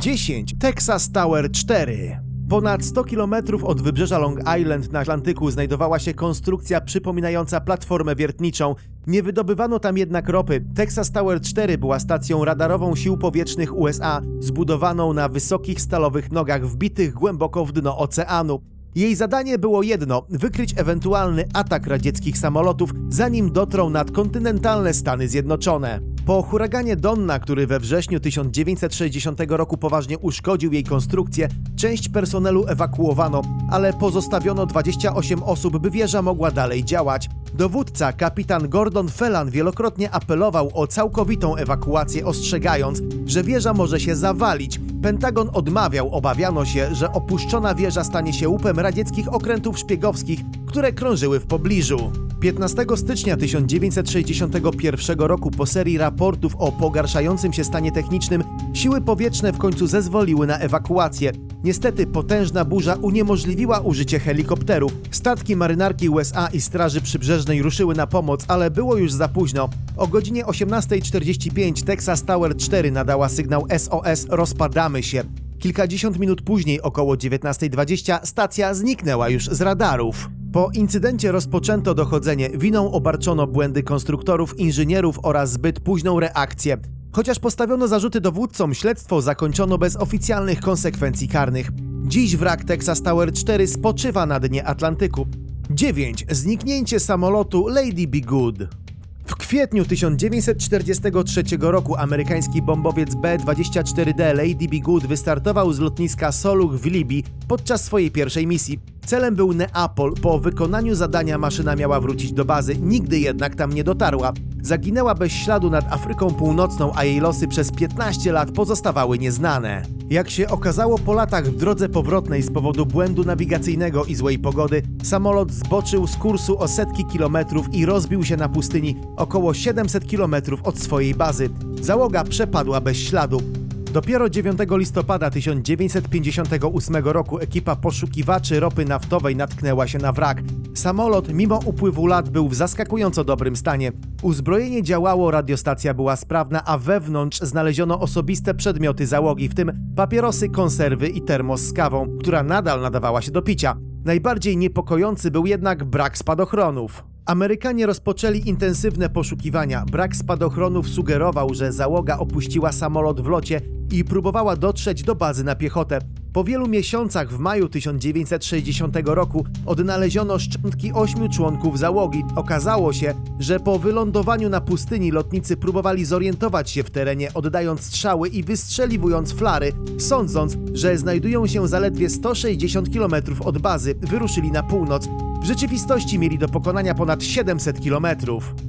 10. Texas Tower 4 Ponad 100 km od wybrzeża Long Island na Atlantyku znajdowała się konstrukcja przypominająca platformę wiertniczą. Nie wydobywano tam jednak ropy. Texas Tower 4 była stacją radarową sił powietrznych USA, zbudowaną na wysokich stalowych nogach wbitych głęboko w dno oceanu. Jej zadanie było jedno: wykryć ewentualny atak radzieckich samolotów, zanim dotrą nad kontynentalne Stany Zjednoczone. Po huraganie Donna, który we wrześniu 1960 roku poważnie uszkodził jej konstrukcję, część personelu ewakuowano, ale pozostawiono 28 osób, by wieża mogła dalej działać. Dowódca, kapitan Gordon Fellan, wielokrotnie apelował o całkowitą ewakuację, ostrzegając, że wieża może się zawalić. Pentagon odmawiał, obawiano się, że opuszczona wieża stanie się łupem radzieckich okrętów szpiegowskich, które krążyły w pobliżu. 15 stycznia 1961 roku po serii raportów o pogarszającym się stanie technicznym siły powietrzne w końcu zezwoliły na ewakuację. Niestety potężna burza uniemożliwiła użycie helikopterów. Statki marynarki USA i Straży Przybrzeżnej ruszyły na pomoc, ale było już za późno. O godzinie 18.45 Texas Tower 4 nadała sygnał SOS rozpadamy się. Kilkadziesiąt minut później, około 19.20, stacja zniknęła już z radarów. Po incydencie rozpoczęto dochodzenie. Winą obarczono błędy konstruktorów, inżynierów oraz zbyt późną reakcję. Chociaż postawiono zarzuty dowódcom, śledztwo zakończono bez oficjalnych konsekwencji karnych. Dziś wrak Texas Tower 4 spoczywa na dnie Atlantyku. 9. Zniknięcie samolotu Lady Be Good. W kwietniu 1943 roku amerykański bombowiec B-24D Lady Be Good wystartował z lotniska Soluch w Libii podczas swojej pierwszej misji. Celem był Neapol. Po wykonaniu zadania maszyna miała wrócić do bazy, nigdy jednak tam nie dotarła. Zaginęła bez śladu nad Afryką Północną, a jej losy przez 15 lat pozostawały nieznane. Jak się okazało po latach w drodze powrotnej z powodu błędu nawigacyjnego i złej pogody, samolot zboczył z kursu o setki kilometrów i rozbił się na pustyni około 700 kilometrów od swojej bazy. Załoga przepadła bez śladu. Dopiero 9 listopada 1958 roku ekipa poszukiwaczy ropy naftowej natknęła się na wrak. Samolot, mimo upływu lat, był w zaskakująco dobrym stanie. Uzbrojenie działało, radiostacja była sprawna, a wewnątrz znaleziono osobiste przedmioty załogi, w tym papierosy, konserwy i termos z kawą, która nadal nadawała się do picia. Najbardziej niepokojący był jednak brak spadochronów. Amerykanie rozpoczęli intensywne poszukiwania. Brak spadochronów sugerował, że załoga opuściła samolot w locie i próbowała dotrzeć do bazy na piechotę. Po wielu miesiącach w maju 1960 roku odnaleziono szczątki ośmiu członków załogi. Okazało się, że po wylądowaniu na pustyni lotnicy próbowali zorientować się w terenie, oddając strzały i wystrzeliwując flary, sądząc, że znajdują się zaledwie 160 km od bazy. Wyruszyli na północ. W rzeczywistości mieli do pokonania ponad 700 km.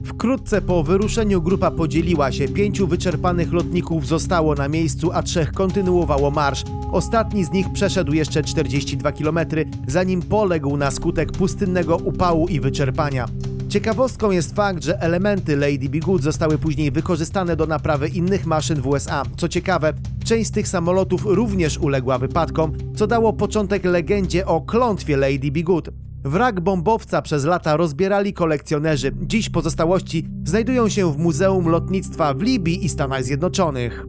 Wkrótce po wyruszeniu grupa podzieliła się, pięciu wyczerpanych lotników zostało na miejscu, a trzech kontynuowało marsz. Ostatni z nich przeszedł jeszcze 42 km, zanim poległ na skutek pustynnego upału i wyczerpania. Ciekawostką jest fakt, że elementy Lady Be Good zostały później wykorzystane do naprawy innych maszyn w USA. Co ciekawe, część z tych samolotów również uległa wypadkom, co dało początek legendzie o klątwie Lady Be Good. Wrak bombowca przez lata rozbierali kolekcjonerzy. Dziś pozostałości znajdują się w Muzeum Lotnictwa w Libii i Stanach Zjednoczonych.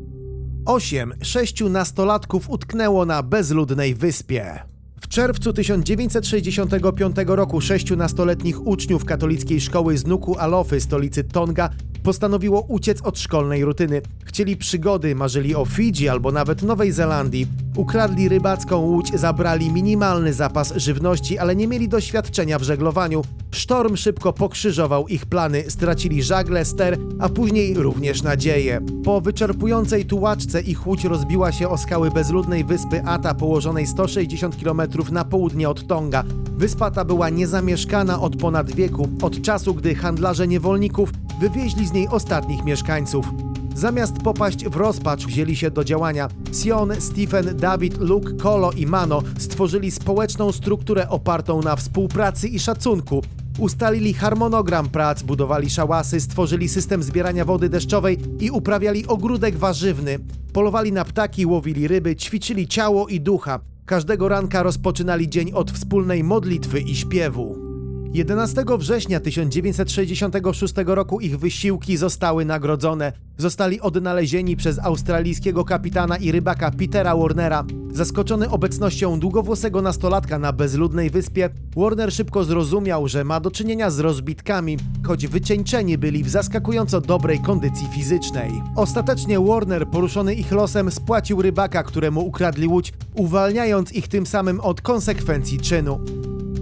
8. Sześciu nastolatków utknęło na bezludnej wyspie. W czerwcu 1965 roku sześciu nastoletnich uczniów katolickiej szkoły z Nuku Alofy, stolicy Tonga, postanowiło uciec od szkolnej rutyny. Chcieli przygody, marzyli o Fidżi albo nawet Nowej Zelandii. Ukradli rybacką łódź, zabrali minimalny zapas żywności, ale nie mieli doświadczenia w żeglowaniu. Sztorm szybko pokrzyżował ich plany, stracili żagle, ster, a później również nadzieję. Po wyczerpującej tułaczce ich łódź rozbiła się o skały bezludnej wyspy Ata, położonej 160 km na południe od Tonga. Wyspa ta była niezamieszkana od ponad wieku, od czasu, gdy handlarze niewolników wywieźli z niej ostatnich mieszkańców. Zamiast popaść w rozpacz, wzięli się do działania. Sion, Stephen, Dawid, Luke, Kolo i Mano stworzyli społeczną strukturę opartą na współpracy i szacunku. Ustalili harmonogram prac, budowali szałasy, stworzyli system zbierania wody deszczowej i uprawiali ogródek warzywny. Polowali na ptaki, łowili ryby, ćwiczyli ciało i ducha. Każdego ranka rozpoczynali dzień od wspólnej modlitwy i śpiewu. 11 września 1966 roku ich wysiłki zostały nagrodzone. Zostali odnalezieni przez australijskiego kapitana i rybaka Petera Warnera. Zaskoczony obecnością długowłosego nastolatka na bezludnej wyspie, Warner szybko zrozumiał, że ma do czynienia z rozbitkami, choć wycieńczeni byli w zaskakująco dobrej kondycji fizycznej. Ostatecznie Warner, poruszony ich losem, spłacił rybaka, któremu ukradli łódź, uwalniając ich tym samym od konsekwencji czynu.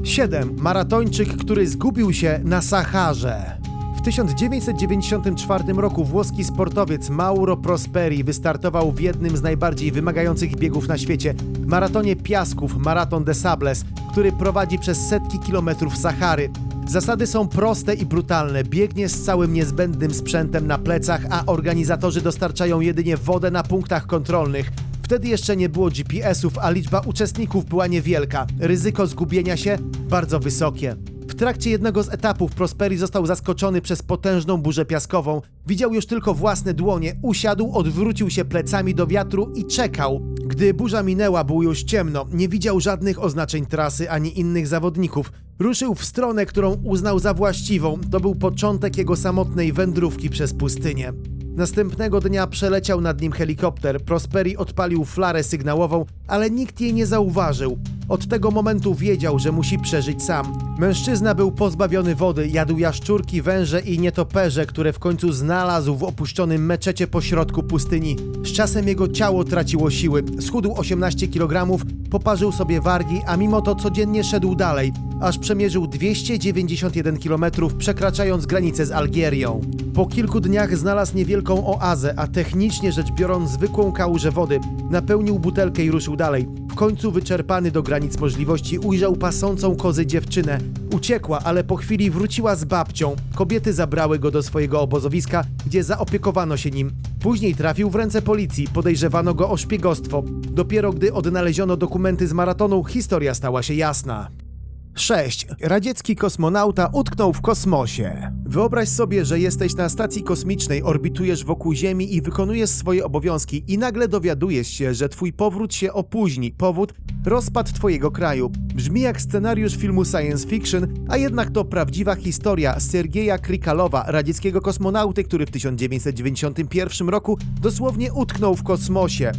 7. Maratończyk, który zgubił się na Saharze. W 1994 roku włoski sportowiec Mauro Prosperi wystartował w jednym z najbardziej wymagających biegów na świecie maratonie piasków Maraton de Sables, który prowadzi przez setki kilometrów Sahary. Zasady są proste i brutalne. Biegnie z całym niezbędnym sprzętem na plecach, a organizatorzy dostarczają jedynie wodę na punktach kontrolnych. Wtedy jeszcze nie było GPS-ów, a liczba uczestników była niewielka. Ryzyko zgubienia się bardzo wysokie. W trakcie jednego z etapów Prosperi został zaskoczony przez potężną burzę piaskową. Widział już tylko własne dłonie, usiadł, odwrócił się plecami do wiatru i czekał. Gdy burza minęła, było już ciemno, nie widział żadnych oznaczeń trasy ani innych zawodników. Ruszył w stronę, którą uznał za właściwą. To był początek jego samotnej wędrówki przez pustynię. Następnego dnia przeleciał nad nim helikopter. Prosperi odpalił flarę sygnałową, ale nikt jej nie zauważył. Od tego momentu wiedział, że musi przeżyć sam. Mężczyzna był pozbawiony wody, jadł jaszczurki, węże i nietoperze, które w końcu znalazł w opuszczonym meczecie pośrodku pustyni. Z czasem jego ciało traciło siły. Schudł 18 kg, poparzył sobie wargi, a mimo to codziennie szedł dalej, aż przemierzył 291 km, przekraczając granicę z Algierią. Po kilku dniach znalazł niewielką oazę, a technicznie rzecz biorąc zwykłą kałużę wody. Napełnił butelkę i ruszył dalej. Końcu wyczerpany do granic możliwości ujrzał pasącą kozy dziewczynę. Uciekła, ale po chwili wróciła z babcią. Kobiety zabrały go do swojego obozowiska, gdzie zaopiekowano się nim. Później trafił w ręce policji, podejrzewano go o szpiegostwo. Dopiero gdy odnaleziono dokumenty z maratonu, historia stała się jasna. 6. Radziecki kosmonauta utknął w kosmosie. Wyobraź sobie, że jesteś na stacji kosmicznej, orbitujesz wokół Ziemi i wykonujesz swoje obowiązki i nagle dowiadujesz się, że twój powrót się opóźni. Powód? Rozpad twojego kraju. Brzmi jak scenariusz filmu science fiction, a jednak to prawdziwa historia Sergeja Krikalowa, radzieckiego kosmonauty, który w 1991 roku dosłownie utknął w kosmosie.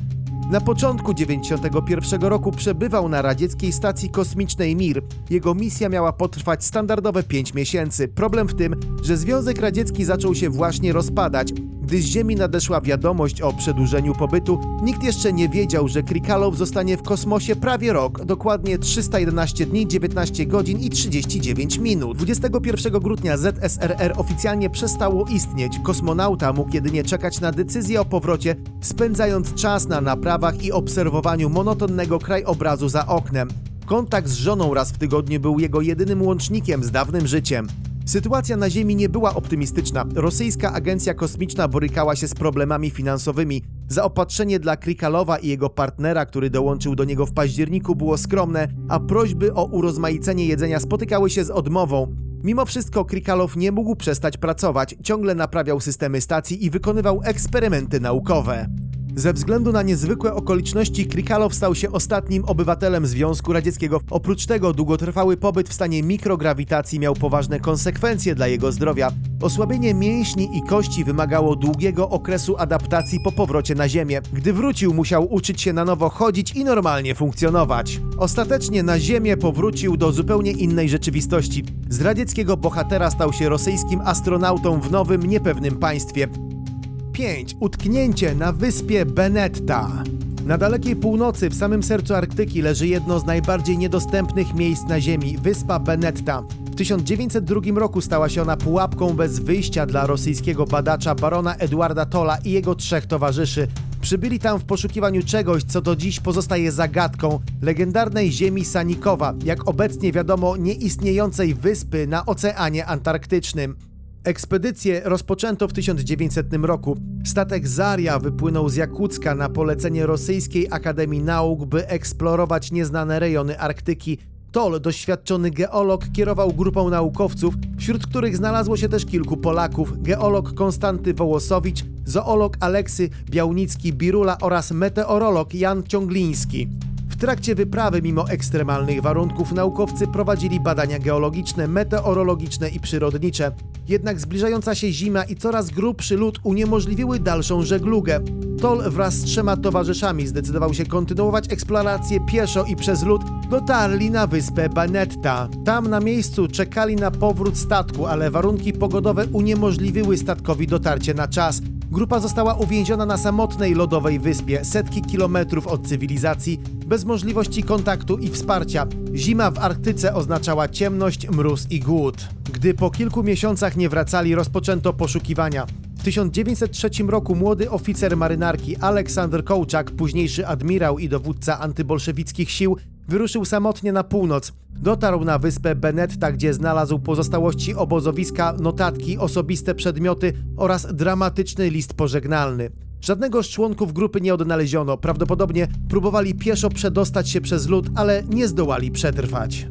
Na początku 1991 roku przebywał na radzieckiej stacji kosmicznej Mir. Jego misja miała potrwać standardowe 5 miesięcy. Problem w tym, że Związek Radziecki zaczął się właśnie rozpadać. Gdy z Ziemi nadeszła wiadomość o przedłużeniu pobytu, nikt jeszcze nie wiedział, że Krikalow zostanie w kosmosie prawie rok, dokładnie 311 dni, 19 godzin i 39 minut. 21 grudnia ZSRR oficjalnie przestało istnieć. Kosmonauta mógł jedynie czekać na decyzję o powrocie, spędzając czas na naprawach i obserwowaniu monotonnego krajobrazu za oknem. Kontakt z żoną raz w tygodniu był jego jedynym łącznikiem z dawnym życiem. Sytuacja na Ziemi nie była optymistyczna. Rosyjska agencja kosmiczna borykała się z problemami finansowymi. Zaopatrzenie dla Krikalowa i jego partnera, który dołączył do niego w październiku, było skromne, a prośby o urozmaicenie jedzenia spotykały się z odmową. Mimo wszystko Krikalow nie mógł przestać pracować, ciągle naprawiał systemy stacji i wykonywał eksperymenty naukowe. Ze względu na niezwykłe okoliczności Krikalow stał się ostatnim obywatelem Związku Radzieckiego. Oprócz tego długotrwały pobyt w stanie mikrograwitacji miał poważne konsekwencje dla jego zdrowia. Osłabienie mięśni i kości wymagało długiego okresu adaptacji po powrocie na Ziemię. Gdy wrócił, musiał uczyć się na nowo chodzić i normalnie funkcjonować. Ostatecznie na Ziemię powrócił do zupełnie innej rzeczywistości. Z radzieckiego bohatera stał się rosyjskim astronautą w nowym, niepewnym państwie. 5. Utknięcie na wyspie Benetta. Na dalekiej północy, w samym sercu Arktyki, leży jedno z najbardziej niedostępnych miejsc na Ziemi wyspa Benetta. W 1902 roku stała się ona pułapką bez wyjścia dla rosyjskiego badacza barona Edwarda Tolla i jego trzech towarzyszy. Przybyli tam w poszukiwaniu czegoś, co do dziś pozostaje zagadką legendarnej ziemi Sanikowa, jak obecnie wiadomo, nieistniejącej wyspy na Oceanie Antarktycznym. Ekspedycję rozpoczęto w 1900 roku. Statek Zaria wypłynął z Jakucka na polecenie Rosyjskiej Akademii Nauk, by eksplorować nieznane rejony Arktyki. Toll, doświadczony geolog, kierował grupą naukowców, wśród których znalazło się też kilku Polaków, geolog Konstanty Wołosowicz, zoolog Aleksy Białnicki-Birula oraz meteorolog Jan Ciągliński. W trakcie wyprawy, mimo ekstremalnych warunków, naukowcy prowadzili badania geologiczne, meteorologiczne i przyrodnicze. Jednak zbliżająca się zima i coraz grubszy lód uniemożliwiły dalszą żeglugę. Toll wraz z trzema towarzyszami zdecydował się kontynuować eksplorację pieszo i przez lód dotarli na wyspę Banetta. Tam na miejscu czekali na powrót statku, ale warunki pogodowe uniemożliwiły statkowi dotarcie na czas. Grupa została uwięziona na samotnej lodowej wyspie, setki kilometrów od cywilizacji, bez możliwości kontaktu i wsparcia. Zima w Arktyce oznaczała ciemność, mróz i głód. Gdy po kilku miesiącach nie wracali, rozpoczęto poszukiwania. W 1903 roku młody oficer marynarki Aleksander Kołczak, późniejszy admirał i dowódca antybolszewickich sił, wyruszył samotnie na północ. Dotarł na wyspę Benetta, gdzie znalazł pozostałości obozowiska, notatki, osobiste przedmioty oraz dramatyczny list pożegnalny. Żadnego z członków grupy nie odnaleziono. Prawdopodobnie próbowali pieszo przedostać się przez lód, ale nie zdołali przetrwać.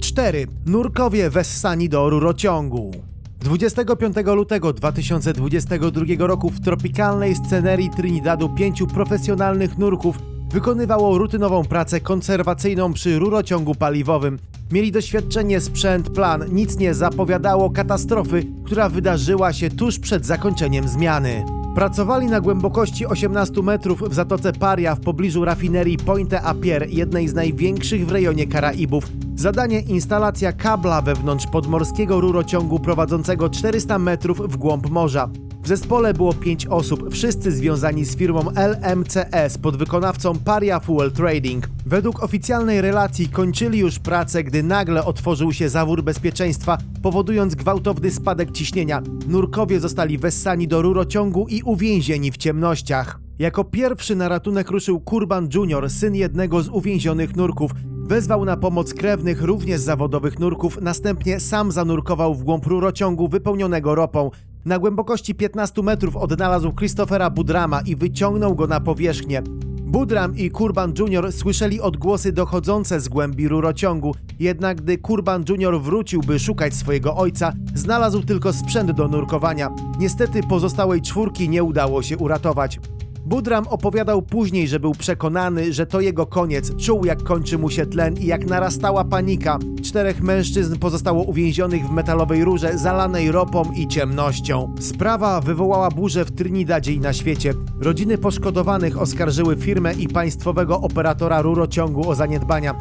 4. Nurkowie wessani do rurociągu. 25 lutego 2022 roku w tropikalnej scenerii Trinidadu pięciu profesjonalnych nurków wykonywało rutynową pracę konserwacyjną przy rurociągu paliwowym. Mieli doświadczenie, sprzęt, plan, nic nie zapowiadało katastrofy, która wydarzyła się tuż przed zakończeniem zmiany. Pracowali na głębokości 18 metrów w zatoce Paria w pobliżu rafinerii Pointe a Pierre, jednej z największych w rejonie Karaibów. Zadanie instalacja kabla wewnątrz podmorskiego rurociągu prowadzącego 400 metrów w głąb morza. W zespole było pięć osób, wszyscy związani z firmą LMCS, podwykonawcą Paria Fuel Trading. Według oficjalnej relacji kończyli już pracę, gdy nagle otworzył się zawór bezpieczeństwa, powodując gwałtowny spadek ciśnienia. Nurkowie zostali wessani do rurociągu i uwięzieni w ciemnościach. Jako pierwszy na ratunek ruszył Kurban Jr., syn jednego z uwięzionych nurków. Wezwał na pomoc krewnych, również zawodowych nurków, następnie sam zanurkował w głąb rurociągu wypełnionego ropą. Na głębokości 15 metrów odnalazł Christophera Budrama i wyciągnął go na powierzchnię. Budram i Kurban Jr. słyszeli odgłosy dochodzące z głębi rurociągu, jednak gdy Kurban Jr. wrócił, by szukać swojego ojca, znalazł tylko sprzęt do nurkowania. Niestety pozostałej czwórki nie udało się uratować. Budram opowiadał później, że był przekonany, że to jego koniec. Czuł, jak kończy mu się tlen i jak narastała panika. Czterech mężczyzn pozostało uwięzionych w metalowej rurze, zalanej ropą i ciemnością. Sprawa wywołała burzę w Trinidadzie i na świecie. Rodziny poszkodowanych oskarżyły firmę i państwowego operatora rurociągu o zaniedbania.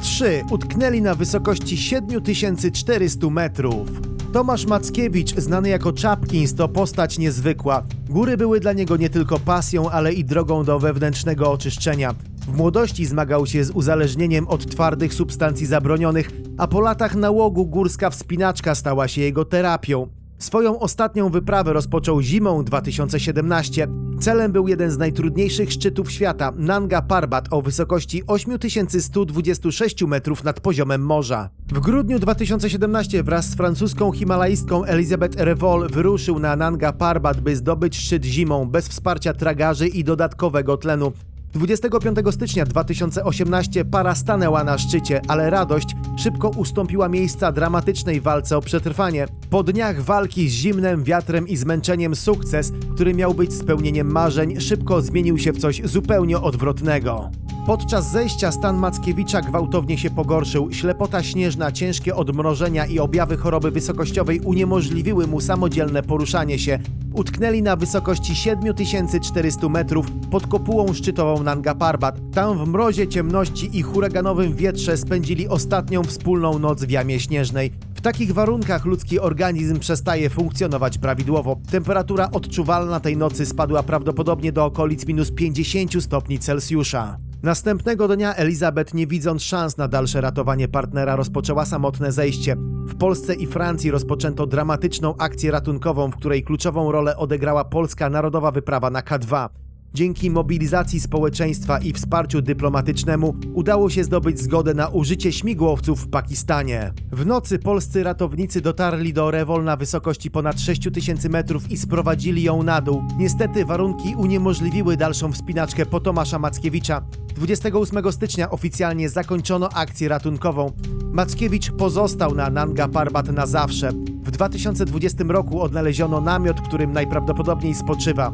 3. Utknęli na wysokości 7400 metrów. Tomasz Mackiewicz, znany jako Czapkins, to postać niezwykła. Góry były dla niego nie tylko pasją, ale i drogą do wewnętrznego oczyszczenia. W młodości zmagał się z uzależnieniem od twardych substancji zabronionych, a po latach nałogu górska wspinaczka stała się jego terapią. Swoją ostatnią wyprawę rozpoczął zimą 2017. Celem był jeden z najtrudniejszych szczytów świata, Nanga Parbat o wysokości 8126 metrów nad poziomem morza. W grudniu 2017 wraz z francuską himalajstką Elizabeth Revol wyruszył na Nanga Parbat, by zdobyć szczyt zimą bez wsparcia tragarzy i dodatkowego tlenu. 25 stycznia 2018 para stanęła na szczycie, ale radość szybko ustąpiła miejsca dramatycznej walce o przetrwanie. Po dniach walki z zimnem, wiatrem i zmęczeniem sukces, który miał być spełnieniem marzeń, szybko zmienił się w coś zupełnie odwrotnego. Podczas zejścia stan Mackiewicza gwałtownie się pogorszył. Ślepota śnieżna, ciężkie odmrożenia i objawy choroby wysokościowej uniemożliwiły mu samodzielne poruszanie się. Utknęli na wysokości 7400 metrów pod kopułą szczytową Nanga Parbat. Tam w mrozie, ciemności i huraganowym wietrze spędzili ostatnią wspólną noc w jamie śnieżnej. W takich warunkach ludzki organizm przestaje funkcjonować prawidłowo. Temperatura odczuwalna tej nocy spadła prawdopodobnie do okolic minus 50 stopni Celsjusza. Następnego dnia Elizabeth, nie widząc szans na dalsze ratowanie partnera, rozpoczęła samotne zejście. W Polsce i Francji rozpoczęto dramatyczną akcję ratunkową, w której kluczową rolę odegrała polska narodowa wyprawa na K2. Dzięki mobilizacji społeczeństwa i wsparciu dyplomatycznemu udało się zdobyć zgodę na użycie śmigłowców w Pakistanie. W nocy polscy ratownicy dotarli do Rewol na wysokości ponad 6000 metrów i sprowadzili ją na dół. Niestety warunki uniemożliwiły dalszą wspinaczkę po Tomasza Mackiewicza. 28 stycznia oficjalnie zakończono akcję ratunkową. Mackiewicz pozostał na Nanga Parbat na zawsze. W 2020 roku odnaleziono namiot, którym najprawdopodobniej spoczywa.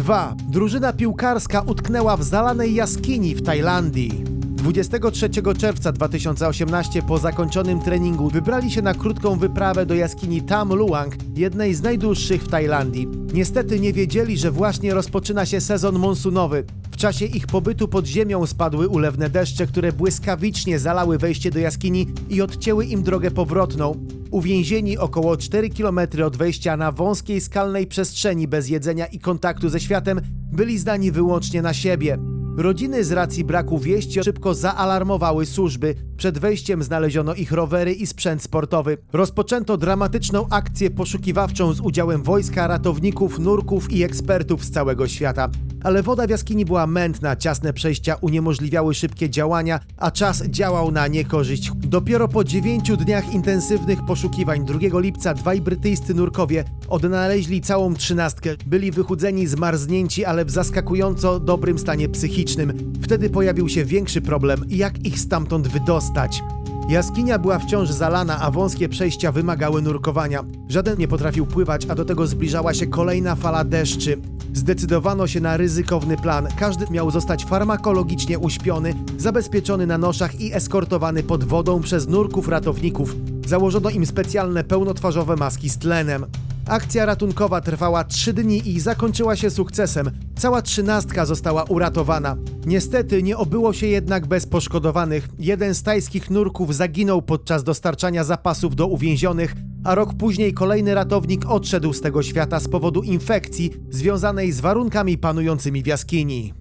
2. Drużyna piłkarska utknęła w zalanej jaskini w Tajlandii. 23 czerwca 2018 po zakończonym treningu wybrali się na krótką wyprawę do jaskini Tam Luang, jednej z najdłuższych w Tajlandii. Niestety nie wiedzieli, że właśnie rozpoczyna się sezon monsunowy. W czasie ich pobytu pod ziemią spadły ulewne deszcze, które błyskawicznie zalały wejście do jaskini i odcięły im drogę powrotną. Uwięzieni około 4 km od wejścia na wąskiej skalnej przestrzeni bez jedzenia i kontaktu ze światem, byli zdani wyłącznie na siebie. Rodziny z racji braku wieści szybko zaalarmowały służby. Przed wejściem znaleziono ich rowery i sprzęt sportowy. Rozpoczęto dramatyczną akcję poszukiwawczą z udziałem wojska, ratowników, nurków i ekspertów z całego świata. Ale woda w jaskini była mętna, ciasne przejścia uniemożliwiały szybkie działania, a czas działał na niekorzyść. Dopiero po dziewięciu dniach intensywnych poszukiwań 2 lipca dwaj brytyjscy nurkowie odnaleźli całą trzynastkę. Byli wychudzeni, zmarznięci, ale w zaskakująco dobrym stanie psychicznym. Wtedy pojawił się większy problem, jak ich stamtąd wydostać. Jaskinia była wciąż zalana, a wąskie przejścia wymagały nurkowania. Żaden nie potrafił pływać, a do tego zbliżała się kolejna fala deszczy. Zdecydowano się na ryzykowny plan. Każdy miał zostać farmakologicznie uśpiony, zabezpieczony na noszach i eskortowany pod wodą przez nurków ratowników. Założono im specjalne pełnotwarzowe maski z tlenem. Akcja ratunkowa trwała trzy dni i zakończyła się sukcesem. Cała trzynastka została uratowana. Niestety nie obyło się jednak bez poszkodowanych. Jeden z tajskich nurków zaginął podczas dostarczania zapasów do uwięzionych, a rok później kolejny ratownik odszedł z tego świata z powodu infekcji związanej z warunkami panującymi w jaskini.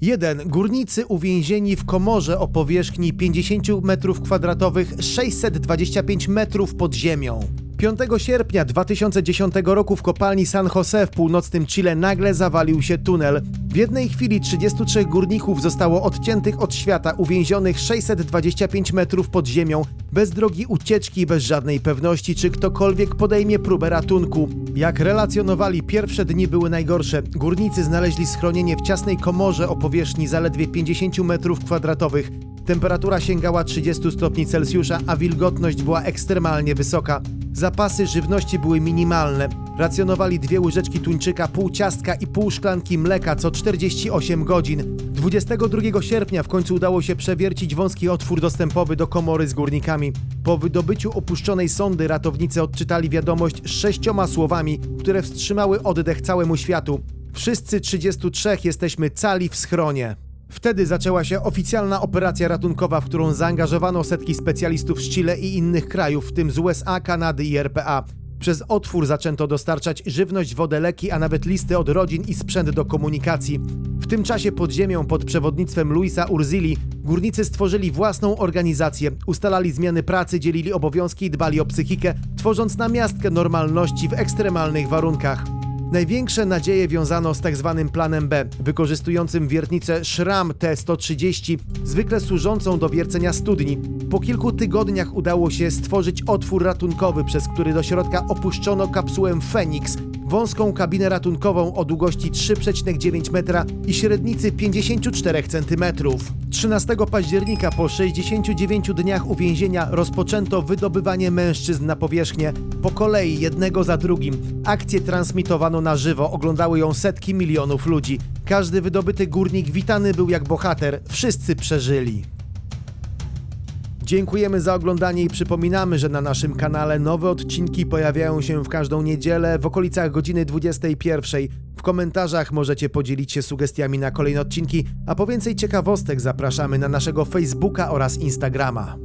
1. Górnicy uwięzieni w komorze o powierzchni 50 m2, 625 metrów pod ziemią. 5 sierpnia 2010 roku w kopalni San Jose w północnym Chile nagle zawalił się tunel. W jednej chwili 33 górników zostało odciętych od świata, uwięzionych 625 metrów pod ziemią, bez drogi ucieczki bez żadnej pewności, czy ktokolwiek podejmie próbę ratunku. Jak relacjonowali, pierwsze dni były najgorsze. Górnicy znaleźli schronienie w ciasnej komorze o powierzchni zaledwie 50 metrów kwadratowych. Temperatura sięgała 30 stopni Celsjusza, a wilgotność była ekstremalnie wysoka. Zapasy żywności były minimalne. Racjonowali dwie łyżeczki tuńczyka, pół ciastka i pół szklanki mleka co 48 godzin. 22 sierpnia w końcu udało się przewiercić wąski otwór dostępowy do komory z górnikami. Po wydobyciu opuszczonej sondy ratownicy odczytali wiadomość sześcioma słowami, które wstrzymały oddech całemu światu. Wszyscy 33 jesteśmy cali w schronie. Wtedy zaczęła się oficjalna operacja ratunkowa, w którą zaangażowano setki specjalistów z Chile i innych krajów, w tym z USA, Kanady i RPA. Przez otwór zaczęto dostarczać żywność, wodę, leki, a nawet listy od rodzin i sprzęt do komunikacji. W tym czasie pod ziemią pod przewodnictwem Luisa Urzili górnicy stworzyli własną organizację, ustalali zmiany pracy, dzielili obowiązki i dbali o psychikę, tworząc namiastkę normalności w ekstremalnych warunkach. Największe nadzieje wiązano z tzw. planem B, wykorzystującym wiertnicę Szram T-130, zwykle służącą do wiercenia studni. Po kilku tygodniach udało się stworzyć otwór ratunkowy, przez który do środka opuszczono kapsułę Phoenix, wąską kabinę ratunkową o długości 3,9 metra i średnicy 54 cm. 13 października po 69 dniach uwięzienia rozpoczęto wydobywanie mężczyzn na powierzchnię, po kolei jednego za drugim. Akcję transmitowano na żywo, oglądały ją setki milionów ludzi. Każdy wydobyty górnik witany był jak bohater, wszyscy przeżyli. Dziękujemy za oglądanie i przypominamy, że na naszym kanale nowe odcinki pojawiają się w każdą niedzielę w okolicach godziny 21. W komentarzach możecie podzielić się sugestiami na kolejne odcinki, a po więcej ciekawostek zapraszamy na naszego Facebooka oraz Instagrama.